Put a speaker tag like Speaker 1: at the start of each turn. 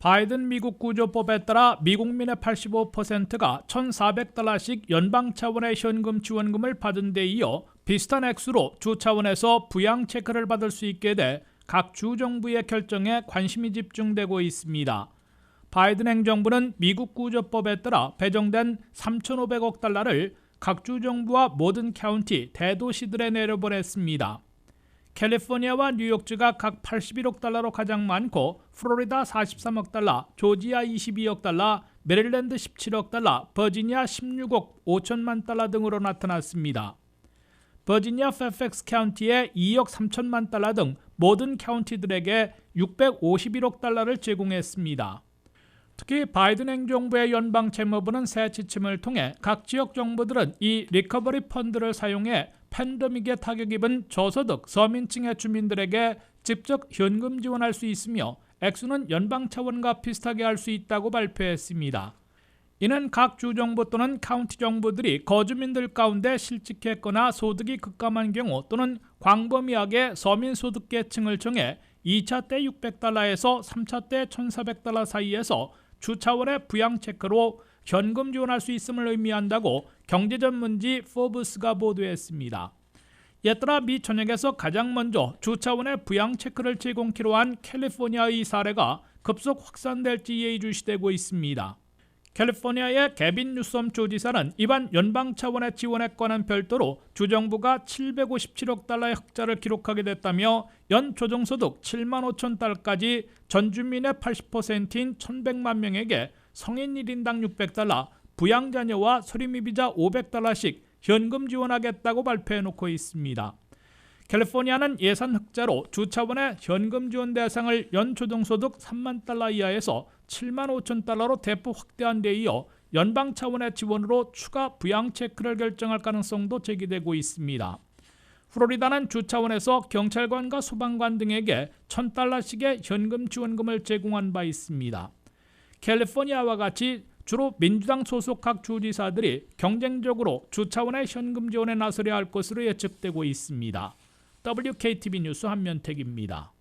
Speaker 1: 바이든 미국 구조법에 따라 미국민의 85%가 1,400달러씩 연방 차원의 현금 지원금을 받은 데 이어 비슷한 액수로 주 차원에서 부양 체크를 받을 수 있게 돼 각 주 정부의 결정에 관심이 집중되고 있습니다. 바이든 행정부는 미국 구조법에 따라 배정된 3,500억 달러를 각 주 정부와 모든 카운티 대도시들에 내려보냈습니다. 캘리포니아와 뉴욕주가 각 81억 달러로 가장 많고 플로리다 43억 달러, 조지아 22억 달러, 메릴랜드 17억 달러, 버지니아 16억 5천만 달러 등으로 나타났습니다. 버지니아 페펙스 카운티에 2억 3천만 달러 등 모든 카운티들에게 651억 달러를 제공했습니다. 특히 바이든 행정부의 연방 재무부는 새 지침을 통해 각 지역 정부들은 이 리커버리 펀드를 사용해 팬데믹에 타격 입은 저소득 서민층의 주민들에게 직접 현금 지원할 수 있으며 액수는 연방 차원과 비슷하게 할 수 있다고 발표했습니다. 이는 각 주정부 또는 카운티 정부들이 거주민들 가운데 실직했거나 소득이 급감한 경우 또는 광범위하게 서민 소득계층을 정해 2차 때 600달러에서 3차 때 1,400달러 사이에서 주 차원의 부양 체크로 현금 지원할 수 있음을 의미한다고 경제 전문지 포브스가 보도했습니다. 이에 따라 미 전역에서 가장 먼저 주 차원의 부양 체크를 제공키로 한 캘리포니아의 사례가 급속 확산될지 예의주시되고 있습니다. 캘리포니아의 개빈 뉴섬 주지사는 이번 연방 차원의 지원액과는 별도로 주정부가 757억 달러의 흑자를 기록하게 됐다며 연 조정소득 7만 5천 달러까지 전 주민의 80%인 1,100만 명에게 성인 1인당 600달러, 부양자녀와 소리미비자 500달러씩 현금 지원하겠다고 발표해놓고 있습니다. 캘리포니아는 예산 흑자로 주 차원의 현금 지원 대상을 연 조정소득 3만 달러 이하에서 7만 5천 달러로 대폭 확대한 데 이어 연방 차원의 지원으로 추가 부양 체크를 결정할 가능성도 제기되고 있습니다. 플로리다는 주 차원에서 경찰관과 소방관 등에게 1,000달러씩의 현금 지원금을 제공한 바 있습니다. 캘리포니아와 같이 주로 민주당 소속 각 주지사들이 경쟁적으로 주 차원의 현금 지원에 나서려 할 것으로 예측되고 있습니다. WKTV 뉴스 한면택입니다.